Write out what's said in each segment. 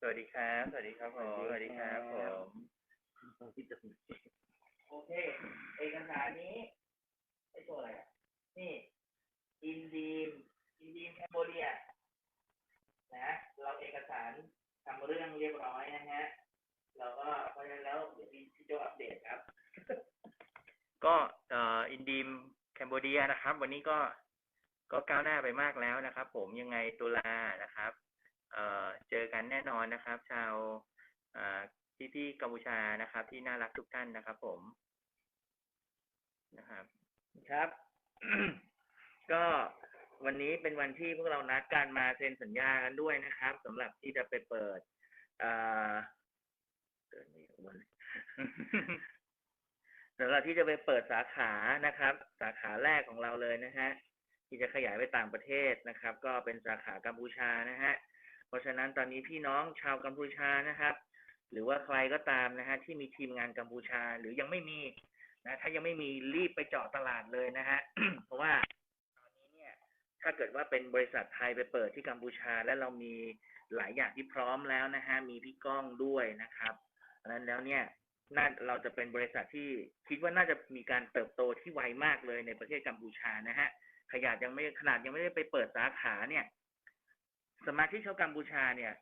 สวัสดีครับ สวัสดีครับผมสวัสดีครับผมโอเค เอกสารนี้ไอตัวอะไรอะนี่ อินดีม อินดีมแคมโบเดียนะ เราเอกสารทำเรื่องเรียบร้อยนะฮะ เราก็เพราะฉะนั้นแล้วเดี๋ยวพี่พี่โจอัปเดตครับ ก็เอ่ออินดีมแคนเบเดียนะครับ วันนี้ก็ก็ก้าวหน้าไปมากแล้วนะครับ ผมยังไงตุลานะครับ เจอกันแน่นอนนะครับ ชาวพี่พี่ๆกัมพูชานะครับ ที่น่ารักทุกท่านนะครับ ผมนะครับ ครับ ก็วันนี้เป็นวันที่พวกเรานัดการมาเซ็นสัญญากันด้วยนะครับสำหรับที่จะไปเปิดเอ่อเกิดไม่วันสำหรับที่จะไปเปิดสาขานะครับ สาขาแรกของเราเลยนะฮะที่จะขยายไปต่างประเทศนะครับ ก็เป็นสาขากัมพูชานะฮะ เพราะฉะนั้นตอนนี้พี่น้องชาวกัมพูชานะครับ หรือว่าใครก็ตามนะฮะที่มีทีมงานกัมพูชาหรือยังไม่มีนะถ้ายังไม่มีรีบไปเจาะตลาดเลยนะฮะเพราะว่าตอนนี้เนี่ยถ้าเกิดว่าเป็นบริษัทไทยไปเปิดที่กัมพูชา และเรามีหลายอย่างที่พร้อมแล้วนะฮะมีพี่ก้องด้วยนะครับดังนั้นแล้วเนี่ยน่าเราจะเป็นบริษัทที่คิดว่าน่าจะมีการเติบโตที่ไวมากเลยในประเทศกัมพูชานะฮะขนาดยังไม่ขนาดยังไม่ได้ไปเปิดสาขาเนี่ย สมาชิกชาวกัมพูชาเนี่ย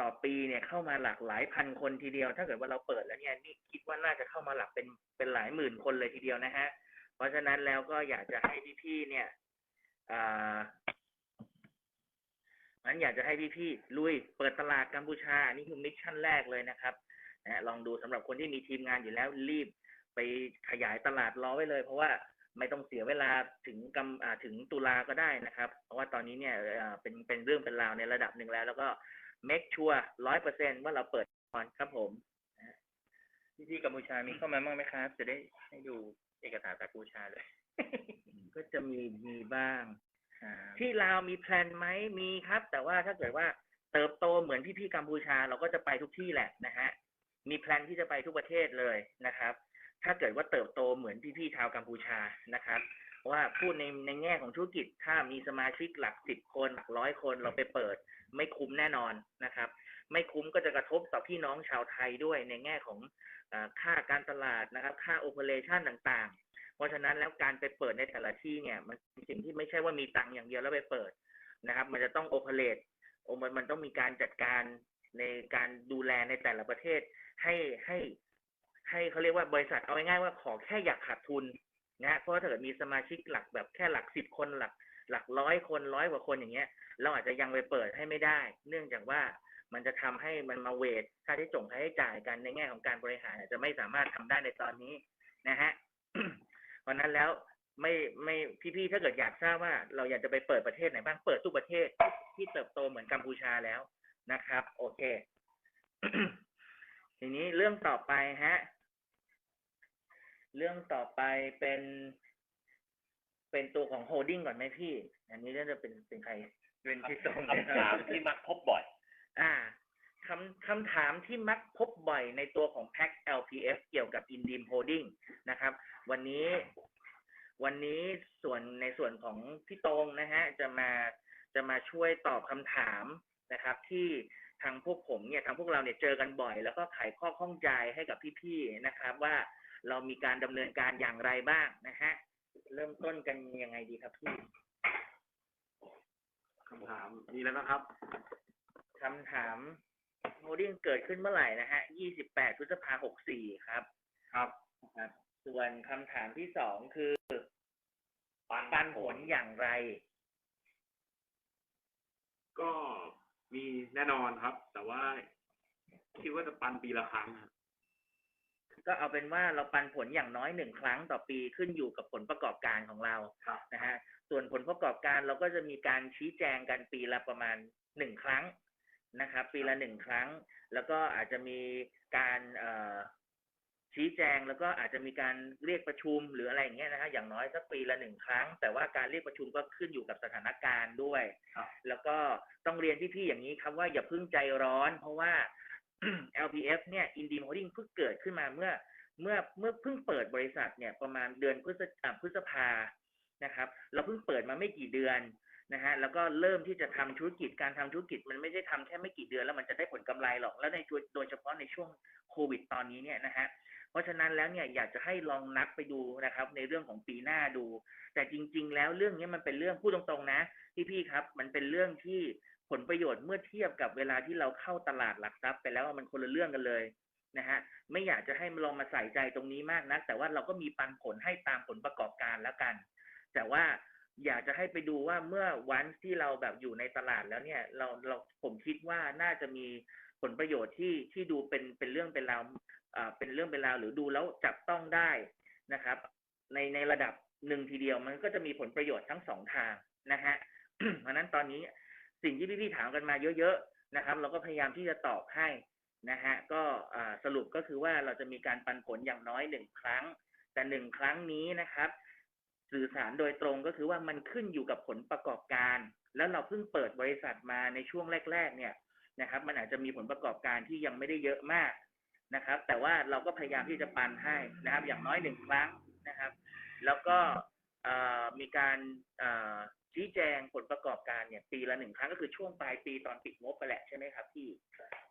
ต่อปีเนี่ยเข้ามาหลากหลายพันคนทีเดียว ถ้าเกิดว่าเราเปิดแล้วเนี่ยนี่คิดว่าน่าจะเข้ามาหลักเป็นเป็นหลายหมื่นคนเลยทีเดียวนะฮะ เพราะฉะนั้นแล้วก็อยากจะให้พี่ๆเนี่ยอ่ามันอยากจะให้พี่ๆลุยเปิดตลาดกัมพูชา นี่คือมิชชั่นแรกเลยนะครับนะลองดูสำหรับคนที่มีทีมงานอยู่แล้วรีบไปขยายตลาดรอไว้เลย เพราะว่า ไม่ต้องเสียเวลาถึงกำอ่าถึงตุลาก็ได้นะครับ เพราะว่าตอนนี้เนี่ยเอ่อเป็นเป็นเรื่องเป็นราวในระดับหนึ่งแล้ว แล้วก็ make sure ร้อยเปอร์เซ็นว่าเราเปิดก่อนครับผมพี่พี่ๆกัมพูชามีเข้ามาบ้างไหมครับ จะได้ให้ดูเอกสารจากกัมพูชาเลย ก็จะมีมีบ้างครับที่ลาวมีแพลนไหมมีครับ แต่ว่าถ้าเกิดว่าเติบโตเหมือนพี่ๆกัมพูชา เราก็จะไปทุกที่แหละนะฮะมีแพลนที่จะไปทุกประเทศเลยนะครับ ถ้าเกิดว่าเติบโตเหมือนพี่ๆชาวกัมพูชานะครับ ว่าพูดในในแง่ของธุรกิจถ้ามีสมาชิกหลักสิบคนหลักร้อยคนเราไปเปิด ไม่คุ้มแน่นอนนะครับ ไม่คุ้มก็จะกระทบต่อพี่น้องชาวไทยด้วยในแง่ของอค่าการตลาดนะครับ ค่าโอเปอเรชันต่างๆ เพราะฉะนั้นแล้วการไปเปิดในแต่ละที่เนี่ย มันเป็นสิ่งที่ไม่ใช่ว่ามีตังค์อย่างเดียวแล้วไปเปิดนะครับ มันจะต้องโอเปเรตมันมันต้องมีการจัดการในการดูแลในแต่ละประเทศให้ให้ ให้เขาเรียกว่าบริษัทเอาง่ายๆว่าขอแค่อยากขาดทุนนะฮะเพราะว่าถ้าเกิดมีสมาชิกหลักแบบแค่หลักสิบคนหลัก หลักร้อยคนร้อยกว่าคนอย่างเงี้ย เราอาจจะยังไปเปิดให้ไม่ได้ เนื่องจากว่ามันจะทำให้มันมาเวทค่าใช้จ่งค่าใช้จ่ายกันในแง่ของการบริหารอาจจะไม่สามารถทำได้ในตอนนี้นะฮะเพราะนั้นแล้วไม่ไม่พี่ๆถ้าเกิดอยากทราบว่าเราอยากจะไปเปิดประเทศไหนบ้างเปิดทุกประเทศที่เติบโตเหมือนกัมพูชาแล้วนะครับ โอเค ทีนี้เรื่องต่อไปฮะ เรื่องต่อไปเป็น เป็นตัวของโฮดดิ้งก่อนไหมพี่ อันนี้น่าจะเป็นเป็นใครเป็นพี่ตรงเลยคำถามที่มักพบบ่อย อ่าคำคำถามที่มักพบบ่อยในตัวของ Pack LPF เกี่ยวกับ Indim Holding นะครับ วันนี้วันนี้ส่วนในส่วนของพี่ตรงนะฮะจะมาจะมาช่วยตอบคำถามนะครับที่ ทางพวกผมเนี่ยทางพวกเราเนี่ยเจอกันบ่อย แล้วก็ไขข้อข้องใจให้กับพี่ๆนะครับ ว่าเรามีการดำเนินการอย่างไรบ้างนะฮะเริ่มต้นกันยังไงดีครับพี่คำถามมีแล้วนะครับคำถามโฮดดิ้งเกิดขึ้นเมื่อไหร่นะฮะ 28 พฤษภาคม 64 ครับ ครับครับ ส่วนคำถามที่สองคือ ปันผลอย่างไร ก็ มีแน่นอนครับ แต่ว่าคิดว่าจะปันปีละครั้งครับก็เอาเป็นว่าเราปันผลอย่างน้อยหนึ่งครั้งต่อปีขึ้นอยู่กับผลประกอบการของเราครับ นะฮะส่วนผลประกอบการเราก็จะมีการชี้แจงกันปีละประมาณหนึ่งครั้งนะครับ ปีละหนึ่งครั้ง แล้วก็อาจจะมีการเอ่อ ชี้แจงแล้วก็อาจจะมีการเรียกประชุมหรืออะไรอย่างเงี้ยนะฮะอย่างน้อยสักปีละหนึ่งครั้ง แต่ว่าการเรียกประชุมก็ขึ้นอยู่กับสถานการณ์ด้วยครับแล้วก็ต้องเรียนพี่ๆอย่างนี้ครับว่าอย่าเพิ่งใจร้อน เพราะว่า LPF เนี่ย Indim Holding เพิ่งเกิดขึ้นมาเมื่อเมื่อเมื่อเพิ่งเปิดบริษัทเนี่ยประมาณเดือนพฤษอ่าพฤษภานะครับ เราเพิ่งเปิดมาไม่กี่เดือนนะฮะแล้วก็เริ่มที่จะทำธุรกิจการทำธุรกิจมันไม่ได้ทำแค่ไม่กี่เดือนแล้วมันจะได้ผลกำไรหรอกแล้วในตัวโดยเฉพาะในช่วงโควิดตอนนี้เนี่ยนะฮะ เพราะฉะนั้นแล้วเนี่ยอยากจะให้ลองนับไปดูนะครับ ในเรื่องของปีหน้าดู แต่จริง ๆ แล้วเรื่องนี้มันเป็นเรื่องพูดตรงๆนะพี่ๆครับ มันเป็นเรื่องที่ผลประโยชน์เมื่อเทียบกับเวลาที่เราเข้าตลาดหลักทรัพย์ไปแล้วมันคนละเรื่องกันเลยนะฮะไม่อยากจะให้ลองมาใส่ใจตรงนี้มากนัก แต่ว่าเราก็มีปันผลให้ตามผลประกอบการแล้วกัน แต่ว่าอยากจะให้ไปดูว่าเมื่อวันที่เราแบบอยู่ในตลาดแล้วเนี่ย เราเราผมคิดว่าน่าจะมี ผลประโยชน์ที่ที่ดูเป็นเป็นเรื่องเป็นราวอ่าเป็นเรื่องเป็นราวหรือดูแล้วจับต้องได้นะครับ ในในระดับหนึ่งทีเดียวมันก็จะมีผลประโยชน์ทั้งสองทางนะฮะเพราะนั้นตอนนี้สิ่งที่พี่ๆถามกันมาเยอะๆนะครับ เราก็พยายามที่จะตอบให้นะฮะก็อ่าสรุปก็คือว่าเราจะมีการปันผลอย่างน้อยหนึ่งครั้ง แต่หนึ่งครั้งนี้นะครับ สื่อสารโดยตรงก็คือว่ามันขึ้นอยู่กับผลประกอบการ แล้วเราเพิ่งเปิดบริษัทมาในช่วงแรก ๆ เนี่ย นะครับ มันอาจจะมีผลประกอบการที่ยังไม่ได้เยอะมากนะครับ แต่ว่าเราก็พยายามที่จะปันให้นะครับ อย่างน้อยหนึ่งครั้งนะครับ แล้วก็เอ่อมีการเอ่อชี้แจงผลประกอบการเนี่ย ปีละหนึ่งครั้งก็คือช่วงปลายปีตอนปิดงบไปแหละใช่ไหมครับพี่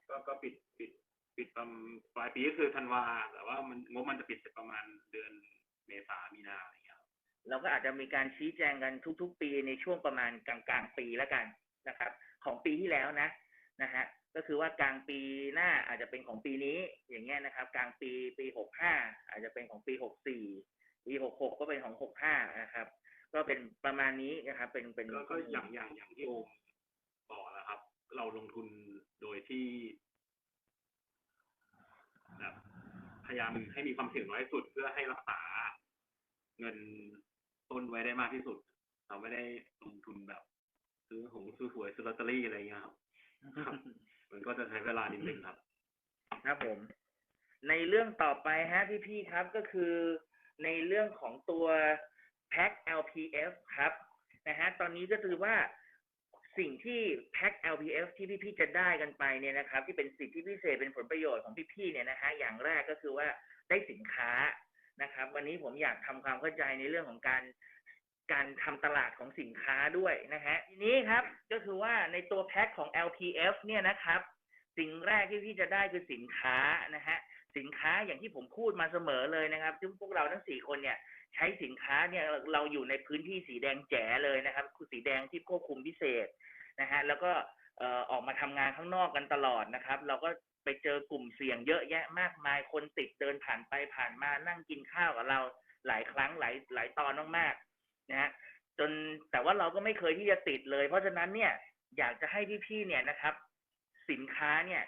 ก็ก็ปิดปิดปิดประมาณปลายปีก็คือธันวาแต่ว่ามันงบมันจะปิดเสร็จประมาณเดือนเมษามีนาอะไรอย่างเงี้ยครับเราก็อาจจะมีการชี้แจงกันทุก ๆ ปีในช่วงประมาณกลางๆปีแล้วกันนะครับ ของปีที่แล้วนะ นะฮะก็คือว่ากลางปีหน้าอาจจะเป็นของปีนี้อย่างเงี้ยนะครับ กลางปีปีหกห้าอาจจะเป็นของปีหกสี่ปีหกหกก็เป็นของหกห้านะครับ ก็เป็นประมาณนี้นะครับ เป็นเป็นก็อย่างอย่างอย่างที่โอมบอกนะครับ เราลงทุนโดยที่แบบพยายามให้มีความเสี่ยงน้อยที่สุดเพื่อให้รักษาเงินต้นไว้ได้มากที่สุด เราไม่ได้ลงทุนแบบ ซื้อหงซื้อหวยซื้อลอตเตอรี่อะไรอย่างเงี้ยครับ มันก็จะใช้เวลานิดนึงครับ ครับผม ในเรื่องต่อไปฮะพี่ๆครับก็คือในเรื่องของตัว Pack LPF ครับนะฮะตอนนี้ก็คือว่าสิ่งที่ Pack LPF ที่พี่ๆจะได้กันไปเนี่ยนะครับ ที่เป็นสิทธิพิเศษเป็นผลประโยชน์ของพี่ๆเนี่ยนะฮะอย่างแรกก็คือว่าได้สินค้านะครับ วันนี้ผมอยากทำความเข้าใจในเรื่องของการ การทำตลาดของสินค้าด้วยนะฮะทีนี้ครับก็คือว่าในตัวแพ็คของ LPF เนี่ยนะครับ สิ่งแรกที่พี่จะได้คือสินค้านะฮะสินค้าอย่างที่ผมพูดมาเสมอเลยนะครับซึ่งพวกเราทั้งสี่คนเนี่ย ใช้สินค้าเนี่ยเราอยู่ในพื้นที่สีแดงแจ๋เลยนะครับคือสีแดงที่ควบคุมพิเศษนะฮะแล้วก็ออออกมาทำงานข้างนอกกันตลอดนะครับ เราก็ไปเจอกลุ่มเสี่ยงเยอะแยะมากมายคนติดเดินผ่านไปผ่านมานั่งกินข้าวกับเราหลายครั้งหลายหลายตอนมากๆ นะฮะจนแต่ว่าเราก็ไม่เคยที่จะติดเลย เพราะฉะนั้นเนี่ยอยากจะให้พี่ๆเนี่ยนะครับ สินค้าเนี่ย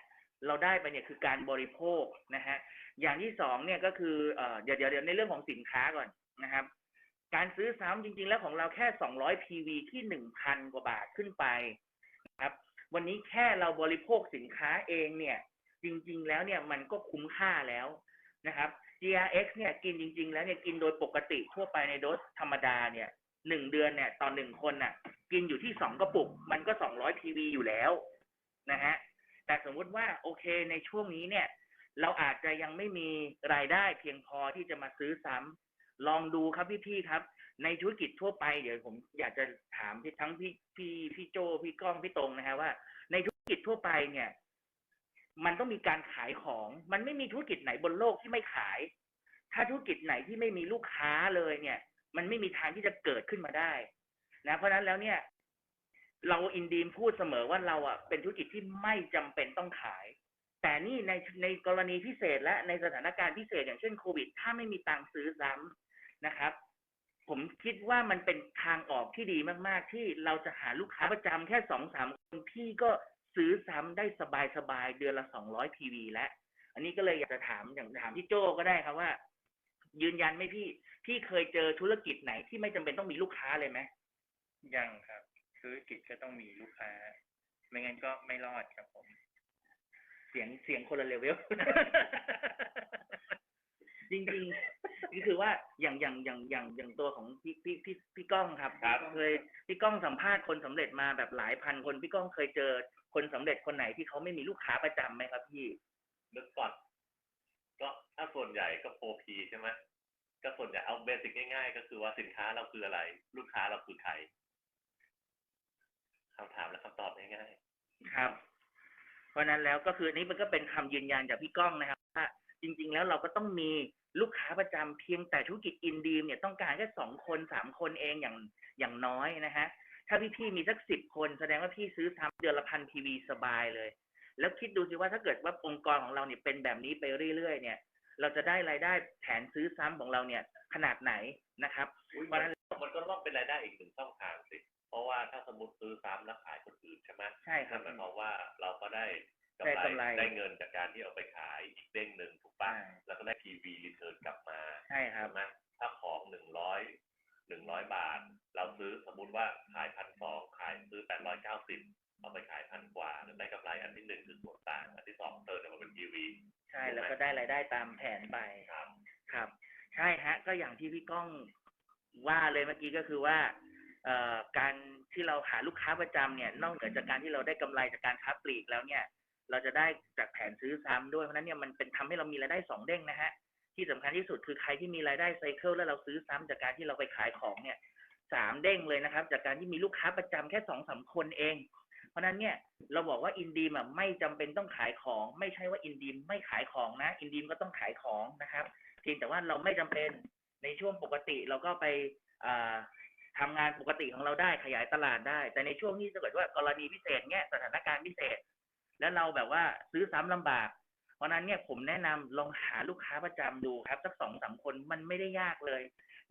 เราได้ไปเนี่ยคือการบริโภคนะฮะอย่างที่สองเนี่ยก็คือเอ่อเดี๋ยวเดี๋ยวเดี๋ยวในเรื่องของสินค้าก่อนนะครับ การซื้อซ้ำจริง ๆ แล้วของเราแค่ 200 PV ที่ 1,000 กว่าบาทขึ้นไปนะครับ วันนี้แค่เราบริโภคสินค้าเองเนี่ย จริง ๆ แล้วเนี่ยมันก็คุ้มค่าแล้ว นะครับ GRX เนี่ยกินจริง ๆ แล้วเนี่ยกินโดยปกติทั่วไปในโดสธรรมดาเนี่ยหนึ่งเดือนเนี่ยต่อหนึ่งคนน่ะ กินอยู่ที่สองกระปุก มันก็200 PV อยทีวีอยู่แล้วนะฮะแต่สมมุติว่าโอเคในช่วงนี้เนี่ย เราอาจจะยังไม่มีรายได้เพียงพอที่จะมาซื้อซ้ำลองดูครับพี่ๆครับ ในธุรกิจทั่วไปเดี๋ยวผมอยากจะถามทั้งพี่พี่พี่โจพี่ก้องพี่ตรงนะฮะว่า ในธุรกิจทั่วไปเนี่ย มันต้องมีการขายของ มันไม่มีธุรกิจไหนบนโลกที่ไม่ขาย ถ้าธุรกิจไหนที่ไม่มีลูกค้าเลยเนี่ย มันไม่มีทางที่จะเกิดขึ้นมาได้ นะ เพราะฉะนั้นแล้วเนี่ย เราอินดีมพูดเสมอว่าเราอะเป็นธุรกิจที่ไม่จำเป็นต้องขาย แต่นี่ในในกรณีพิเศษและในสถานการณ์พิเศษอย่างเช่นโควิด ถ้าไม่มีตังค์ซื้อซ้ำนะครับ ผมคิดว่ามันเป็นทางออกที่ดีมาก ๆ ที่เราจะหาลูกค้าประจำแค่สองสามคนพี่ก็ ซื้อซ้ำได้สบายๆเดือนละสองร้อยพีวีแล้วอันนี้ก็เลยอยากจะถามอย่างถามพี่โจก็ได้ครับว่า ยืนยันไหมพี่พี่เคยเจอธุรกิจไหนที่ไม่จำเป็นต้องมีลูกค้าเลยไหมยังครับ ธุรกิจก็ต้องมีลูกค้า ไม่งั้นก็ไม่รอดครับผม เสียงเสียงคนละเลเวลจริงๆนี่คือว่าอย่างอย่างอย่างอย่างอย่างตัวของพี่พี่พี่พี่ก้องครับครับเคยพี่ก้องสัมภาษณ์คนสำเร็จมาแบบหลายพันคนพี่ก้องเคยเจอ คนสำเร็จคนไหนที่เขาไม่มีลูกค้าประจำไหมครับพี่นึกก่อนก็ถ้าส่วนใหญ่ก็โ p ใช่ไหมก็ส่วนใหญ่เอาเบสิกง่ายๆ ก็คือว่าสินค้าเราคืออะไร ลูกค้าเราคือใครคำถามและคำตอบง่ายครับ เพราะฉะนั้นแล้วก็คือนี่มันก็เป็นคำยืนยันจากพี่ก้องนะครับว่าจริง ๆ แล้วเราก็ต้องมีลูกค้าประจำเพียงแต่ธุรกิจอินดีมเนี่ยต้องการแค่สองคนสามคนเองอย่างอย่างน้อยนะฮะ ถ้าพี่ๆมีสักสิบคน แสดงว่าพี่ซื้อซ้ำเดือนละพันทีวีสบายเลย แล้วคิดดูสิว่าถ้าเกิดว่าองค์กรของเราเนี่ยเป็นแบบนี้ไปเรื่อยๆเนี่ย เราจะได้รายได้แผนซื้อซ้ำของเราเนี่ยขนาดไหนนะครับๆอุ๊ยเพราะฉะนั้นมันก็ต้องเป็นรายได้อีกหนึ่งช่องทางสิ เพราะว่าถ้าสมมติซื้อซ้ำแล้วขายคนอื่นใช่ไหมใช่ครันั่บนหมายความว่าเราก็ได้ได้กำไรได้เงินจากการที่เอาไปขายอีกเด้งหนึ่งถูกปะใช่แล้วก็ได้ทีวีรีเทิร์นกลับมาใช่ครับใช่ไหมถ้าของหนึ่งร้อย หนึ่งร้อยบาท เราซื้อสมมุติว่าขายพันสองขายซื้อแปดร้อยเก้าสิบเอาไปขายพันกว่าได้กำไรอันที่หนึ่งคือส่วนต่าง อันที่สองเติมมาเป็นทีวีใช่แล้วก็ได้รายได้ตามแผนไปครับครับ ใช่ฮะ ก็อย่างที่พี่ก้องว่าเลยเมื่อกี้ก็คือว่าเอ่อการที่เราหาลูกค้าประจำเนี่ย นอกเหนือจากการที่เราได้กำไรจากการค้าปลีกแล้วเนี่ย เราจะได้จากแผนซื้อซ้ำด้วยเพราะฉะนั้นเนี่ยมันเป็นทำให้เรามีรายได้สองเด้งนะฮะ ที่สำคัญที่สุดคือใครที่มีรายได้ไซเคิลแล้วเราซื้อซ้ำจากการที่เราไปขายของเนี่ยสามเด้งเลยนะครับ จากการที่มีลูกค้าประจำแค่สองสามคนเอง เพราะนั้นเนี่ยเราบอกว่าอินดีมอะไม่จำเป็นต้องขายของ ไม่ใช่ว่าอินดีมไม่ขายของนะ อินดีมก็ต้องขายของนะครับเพียงแต่ว่าเราไม่จำเป็นในช่วงปกติเราก็ไปอ่าทำงานปกติของเราได้ขยายตลาดได้ แต่ในช่วงที่ถ้าเกิดว่ากรณีพิเศษเนี่ยสถานการณ์พิเศษ แล้วเราแบบว่าซื้อซ้ำลำบาก ราะฉะนั้นเนี่ยผมแนะนำลองหาลูกค้าประจำดูครับสักสองสามคนมันไม่ได้ยากเลย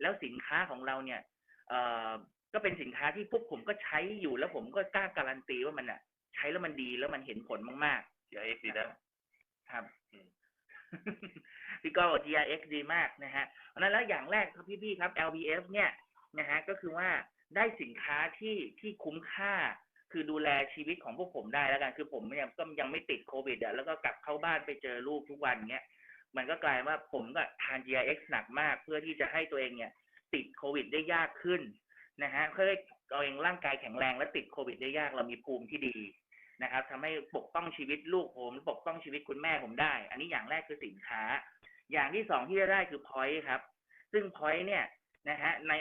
แล้วสินค้าของเราเนี่ยเอ่อก็เป็นสินค้าที่พวกผมก็ใช้อยู่แล้วผมก็กล้าการันตีว่ามันอะ ใช้แล้วมันดีแล้วมันเห็นผลมากๆเดี๋ยวเอ็กซ์ดีนะครับอืมพี่ก็ GRX ดีมากนะฮะเพราะฉะนั้นแล้วอย่างแรกครับพี่ๆครับ LBF เนี่ยนะฮะก็คือว่าได้สินค้าที่ที่คุ้มค่า คือดูแลชีวิตของพวกผมได้แล้วกันคือผมเนี่ยก็ยังไม่ติดโควิดอะแล้วก็กลับเข้าบ้านไปเจอลูกทุกวันเนี้ยมันก็กลายว่าผมก็ทาน GRX หนักมาก เพื่อที่จะให้ตัวเองเนี่ย ติดโควิดได้ยากขึ้นนะฮะเพื่อให้เราเองร่างกายแข็งแรงและติดโควิดได้ยากเรามีภูมิที่ดีนะครับทำให้ปกป้องชีวิตลูกผมปกป้องชีวิตคุณแม่ผมได้ อันนี้อย่างแรกคือสินค้า อย่างที่สองที่จะได้คือ point ครับ ซึ่ง point เนี่ย นะฮะใน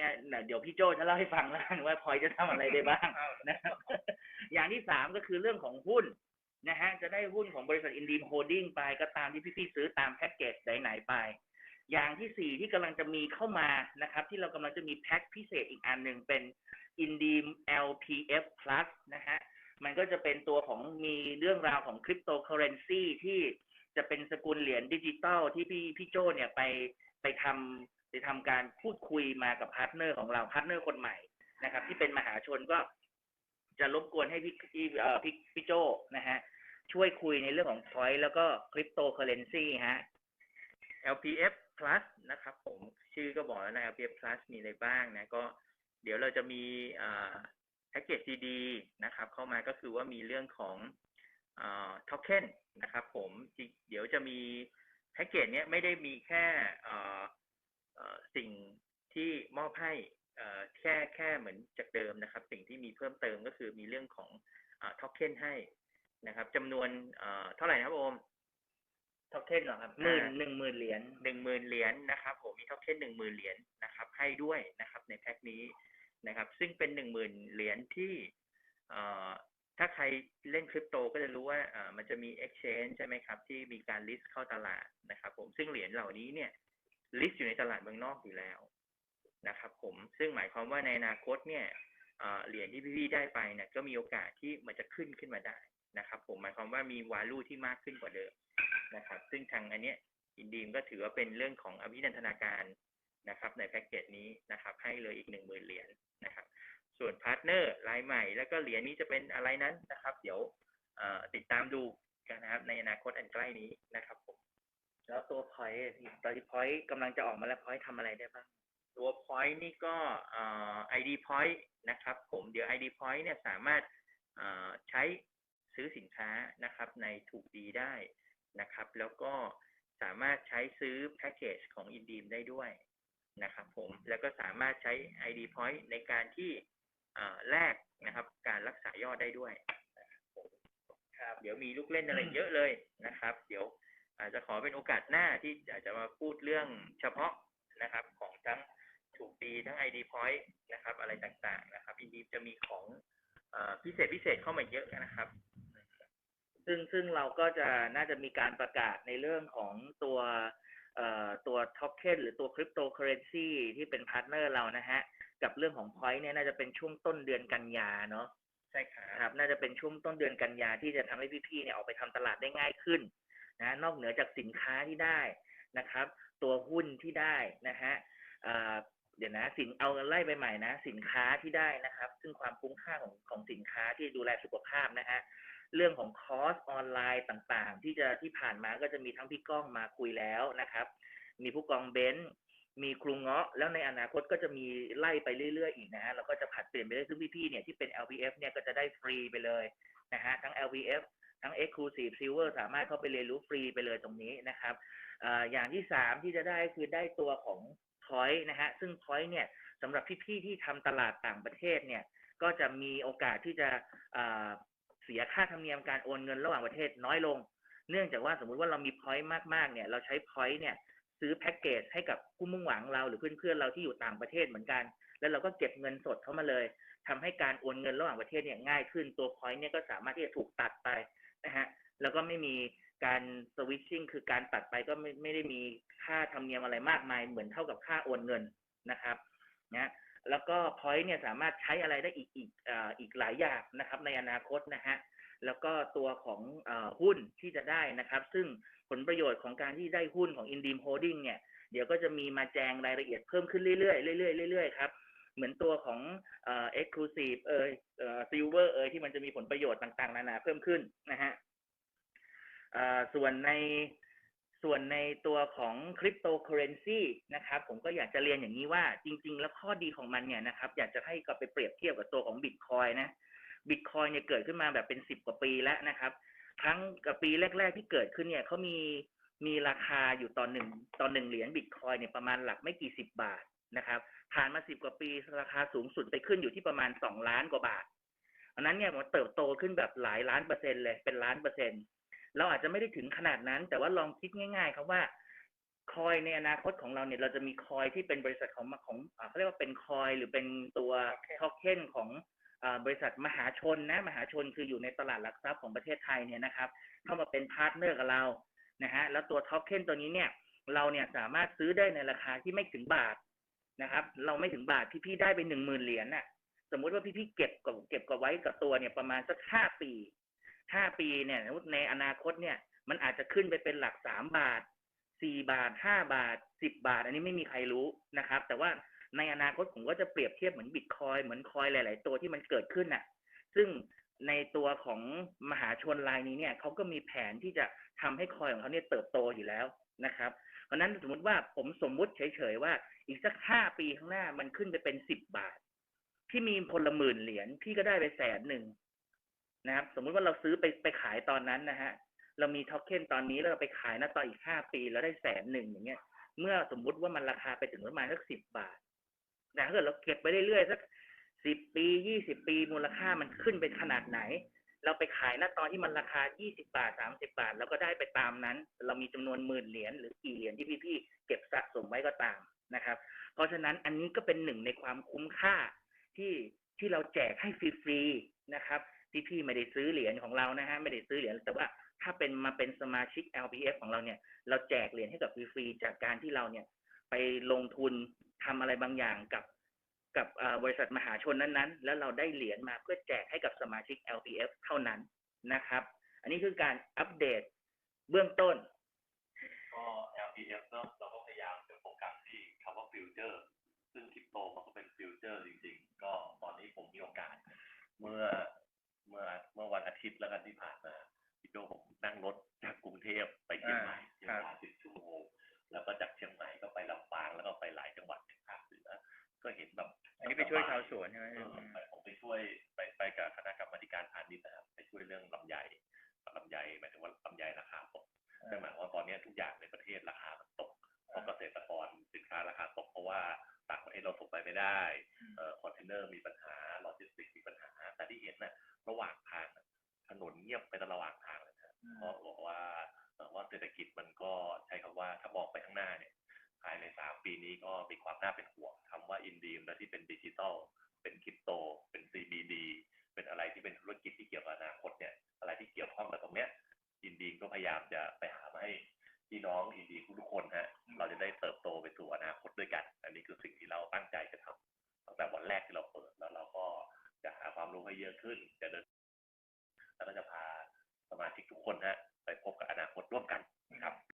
เดี๋ยวพี่โจจะเล่าให้ฟังแล้วกันว่า point จะทำอะไรได้บ้างนะครับ อย่างที่สามก็คือเรื่องของหุ้นนะฮะจะได้หุ้นของบริษัทอินดีมโฮดดิ้งไปก็ตามที่พี่ๆซื้อตามแพ็กเกจไหนๆไป อย่างที่สี่ที่กำลังจะมีเข้ามานะครับ ที่เรากำลังจะมีแพ็คพิเศษอีกอันหนึ่งเป็น Indeem LPF Plus นะฮะมันก็จะเป็นตัวของมีเรื่องราวของคริปโตเคอเรนซีที่จะเป็นสกุลเหรียญดิจิตอลที่พี่พี่โจเนี่ยไปไปทำ ไปทำการพูดคุยมากับพาร์ทเนอร์ของเราพาร์ทเนอร์คนใหม่นะครับ ที่เป็นมหาชนก็จะรบกวนให้พี่พี่พี่พี่โจนะฮะช่วยคุยในเรื่องของ point แล้วก็คริปโตเคอเรนซีฮะ LPF Plus นะครับผมชื่อก็บอกแล้วนะ LPF Plus มีอะไรบ้างนะก็เดี๋ยวเราจะมีแพ็กเกจดีๆนะครับ เข้ามาก็คือว่ามีเรื่องของท o เ e n นะครับผมเดี๋ยวจะมีแพ็กเกจเนี้ยไม่ได้มีแค่ สิ่งที่มอบให้เอ่อแค่แค่เหมือนจากเดิมนะครับ สิ่งที่มีเพิ่มเติมก็คือมีเรื่องของท o เ e n ให้นะครับจำนวนเอ่อเท่าไหร่นะครับโอมท็อกเทนเหรอครับหมื่นอ่าหนึ่งหมื่นเหรียญหนึ่งหมื่นเหรียญนะครับผมมีท็อปเทนหนึ่งหมื่นเหรียญนะครับ ให้ด้วยนะครับ ในแพ็คนี้นะครับ ซึ่งเป็นหนึ่งหมื่นเหรียญที่เอ่อถ้าใครเล่นคริปโตก็จะรู้ว่าเอ่อมันจะมี exchange ใช่ไหมครับ ที่มีการ list เข้าตลาดนะครับ ผมซึ่งเหรียญเหล่านี้เนี่ย list อยู่ในตลาดเมืองนอกอยู่แล้วนะครับผมซึ่งหมายความว่าในอนาคตเนี่ยเหรียญที่พี่ๆได้ไปเนี่ยก็มีโอกาสที่มันจะขึ้นขึ้นมาได้นะครับ ผมหมายความว่ามี value ที่มากขึ้นกว่าเดิมนะครับ ซึ่งทางอันเนี้ยอินดีมก็ถือว่าเป็นเรื่องของอภินันทนาการนะครับ ในแพ็กเกจนี้นะครับ ให้เลยอีกหนึ่งหมื่นเหรียญนะครับ ส่วนพาร์ทเนอร์รายใหม่ แล้วก็เหรียญนี้จะเป็นอะไรนั้นนะครับ เดี๋ยวติดตามดูกันนะครับ ในอนาคตอันใกล้นี้นะครับผม แล้วตัว point อะพี่ตอนที่ point กำลังจะออกมาแล้ว point ทำอะไรได้บ้าง ตัว point นี่ก็เอ่อ ID point นะครับผมเดี๋ยว ID point เนี่ยสามารถเอ่อใช้ซื้อสินค้านะครับในถูกดีได้นะครับ แล้วก็สามารถใช้ซื้อแพ็กเกจของ Indeem ได้ด้วยนะครับผมแล้วก็สามารถใช้ ID point ในการที่เอ่อแลกนะครับการรักษายอดได้ด้วยนะครับผมครับเดี๋ยวมีลูกเล่นอะไรเยอะเลยนะครับ เดี๋ยว อาจจะขอเป็นโอกาสหน้าที่อาจจะมาพูดเรื่องเฉพาะนะครับของทั้งถูกดีทั้ง ID point นะครับอะไรต่างๆนะครับ Indeem จะมีของเอ่อพิเศษพิเศษเข้ามาเยอะนะครับ ซึ่งซึ่งเราก็จะน่าจะมีการประกาศในเรื่องของตัวเอ่อตัวท็อกเ n หรือตัวคริปโตเคอเรนซีที่เป็นพาร์ทเนอร์เรานะฮะ กับเรื่องของ Point เนี่ยน่าจะเป็นช่วงต้นเดือนกันยาเนาะใช่ครับนะครับน่าจะเป็นช่วงต้นเดือนกันยาที่จะทำให้พี่ๆเนี่ยออกไปทำตลาดได้ง่ายขึ้น นะนอกเหนือจากสินค้าที่ได้นะครับ ตัวหุ้นที่ได้นะฮะเเดี๋ยวนะสินเอาไล่ไปใหม่นะ สินค้าที่ได้นะครับ ซึ่งความคุ้มค่าของของสินค้าที่ดูแลสุขภาพนะฮะเรื่องของคอร์สออนไลน์ต่างๆ ที่จะที่ผ่านมาก็จะมีทั้งพี่ก้องมาคุยแล้วนะครับ มีผู้กองเบนซ์มีครูเงาะ แล้วในอนาคตก็จะมีไล่ไปเรื่อยๆอีกนะฮะแล้วก็จะผัดเปลี่ยนไปเรื่อยซึ่งพี่ๆเนี่ยที่เป็น LPF เนี่ยก็จะได้ฟรีไปเลยนะฮะทั้ง LPF ทั้ง Exclusive Silver สามารถเข้าไปเรียนรู้ฟรีไปเลยตรงนี้นะครับออย่างที่สามที่จะได้คือได้ตัวของ Point นะฮะซึ่ง Point เนี่ยสำหรับพี่ๆที่ทำตลาดต่างประเทศเนี่ยก็จะมีโอกาสที่จะเสียค่าธรรมเนียมการโอนเงินระหว่างประเทศน้อยลง เนื่องจากว่าสมมุติว่าเรามีพอยต์มากๆเนี่ยเราใช้พอยต์เนี่ยซื้อแพ็กเกจให้กับผู้มุ่งหวังเราหรือเพื่อนๆเราที่อยู่ต่างประเทศเหมือนกัน แล้วเราก็เก็บเงินสดเข้ามาเลยทำให้การโอนเงินระหว่างประเทศเนี่ยง่ายขึ้นตัวพอยต์เนี่ยก็สามารถที่จะถูกตัดไป นะฮะแล้วก็ไม่มีการสวิตชิ่งคือการตัดไปก็ไม่ไม่ได้มีค่าธรรมเนียมอะไรมากมาย เหมือนเท่ากับค่าโอนเงินนะครับนะแล้วก็ point เนี่ยสามารถใช้อะไรได้อีกอีกอีกหลายอย่างนะครับ ในอนาคตนะฮะแล้วก็ตัวของเอ่อหุ้นที่จะได้นะครับ ซึ่งผลประโยชน์ของการที่ได้หุ้นของ Indim Holding เนี่ยเดี๋ยวก็จะมีมาแจงรายละเอียดเพิ่มขึ้นเรื่อยๆเรื่อยๆเรื่อยๆครับ เหมือนตัวของเอ่อ exclusive เอยเอ่อ silver เอยที่มันจะมีผลประโยชน์ต่างๆ นานาเพิ่มขึ้นนะฮะส่วนในส่วนในตัวของคริปโตเคอเรนซีนะครับ ผมก็อยากจะเรียนอย่างนี้ว่าจริง ๆ แล้วข้อดีของมันเนี่ยนะครับ อยากจะให้กลับไปเปรียบเทียบกับตัวของบิตคอยนะบิตคอยเนี่ยเกิดขึ้นมาแบบเป็นสิบกว่าปีแล้วนะครับ ครั้งกับปีแรก ๆ ที่เกิดขึ้นเนี่ยเขามีมีราคาอยู่ตอนหนึ่งตอนหนึ่งเหรียญบิตคอยเนี่ยประมาณหลักไม่กี่สิบบาท นะครับ ผ่านมาสิบกว่าปีราคาสูงสุดไปขึ้นอยู่ที่ประมาณสองล้านกว่าบาทอันนั้นเนี่ยมันเติบโตขึ้นแบบหลายล้านเปอร์เซ็นต์เลยเป็นล้านเปอร์เซ็นต์เราอาจจะไม่ได้ถึงขนาดนั้น แต่ว่าลองคิดง่าย ๆ ครับว่าคอยในอนาคตของเราเนี่ยเราจะมีคอยที่เป็นบริษัทของของอ่าเขาเรียกว่าเป็นคอยหรือเป็นตัวทอเค็นของอ่าบริษัทมหาชนนะมหาชนคืออยู่ในตลาดหลักทรัพย์ของประเทศไทยเนี่ยนะครับ เข้ามาเป็นพาร์ทเนอร์กับเรานะฮะแล้วตัวทอเค็นตัวนี้เนี่ย เราเนี่ยสามารถซื้อได้ในราคาที่ไม่ถึงบาท นะครับ เราไม่ถึงบาทพี่ๆได้ไปหนึ่งหมื่นเหรียญน่ะ สมมุติว่าพี่ๆเก็บกับเก็บกับไว้กับตัวเนี่ยประมาณสักห้าปีห้าปีเนี่ยในอนาคตเนี่ย มันอาจจะขึ้นไปเป็นหลักสามบาทสี่บาทห้าบาทสิบบาท อันนี้ไม่มีใครรู้นะครับ แต่ว่าในอนาคตผมก็จะเปรียบเทียบเหมือนบิตคอยเหมือนคอยหลาย ๆ ตัวที่มันเกิดขึ้นน่ะ ซึ่งในตัวของมหาชนรายนี้เนี่ยเขาก็มีแผนที่จะทำให้คอยของเขาเนี่ยเติบโตอยู่แล้วนะครับ เพราะนั้นสมมติว่าผมสมมุติเฉยๆว่า อีกสักห้าปีข้างหน้ามันขึ้นไปเป็นสิบบาท พี่มีพลหมื่นเหรียญพี่ก็ได้ไปแสนหนึ่งนะครับสมมุติว่าเราซื้อไปไปขายตอนนั้นนะฮะเรามีท็อกเค็นตอนนี้แล้วเราไปขายนะต่ออีกห้าปีแล้วได้แสนหนึ่งอย่างเงี้ย เมื่อสมมุติว่ามันราคาไปถึงประมาณสักสิบบาทนะถ้าเกิดเราเก็บไปเรื่อยๆสักสิบปียี่สิบปีมูลค่ามันขึ้นเป็นขนาดไหน เราไปขายณตอนที่มันราคายี่สิบาทสามสิบาท แล้วก็ได้ไปตามนั้น เรามีจำนวนหมื่นเหรียญหรือกี่เหรียญที่พี่ๆเก็บสะสมไว้ก็ตามนะครับ เพราะฉะนั้นอันนี้ก็เป็นหนึ่งในความคุ้มค่าที่ที่เราแจกให้ฟรีๆนะครับพี่ๆไม่ได้ซื้อเหรียญของเรานะฮะไม่ได้ซื้อเหรียญแต่ว่าถ้าเป็นมาเป็นสมาชิก LPF ของเราเนี่ย เราแจกเหรียญให้กับฟรีๆจากการที่เราเนี่ยไปลงทุนทำอะไรบางอย่างกับ กับบริษัทมหาชนนั้นๆ แล้วเราได้เหรียญมาเพื่อแจกให้กับสมาชิก LPF เท่านั้นนะครับ อันนี้คือการอัปเดตเบื้องต้น ก็ LPF เนอะเราก็พยายามจะโฟกัสที่คำว่าฟิวเจอร์ ซึ่งคริปโตมันก็เป็นฟิวเจอร์จริงๆ ก็ตอนนี้ผมมีโอกาส เมื่อเมื่อเมื่อวันอาทิตย์แล้วกันที่ผ่านมาพี่โจผมนั่งรถจากกรุงเทพไปเชียงใหม่ ช่วยชาวสวนใช่ไหมเออไปผมไปช่วยไปไปกับคณะกรรมาธิการพาณิชย์นะครับไปช่วยเรื่องลำไยลำไยหมายถึงว่าลำไยราคาตกนั่นหมายความว่าตอนนี้ทุกอย่างในประเทศราคามันตกเพราะเกษตรกรสินค้าราคาตกเพราะว่าต่างประเทศเราส่งไปไม่ได้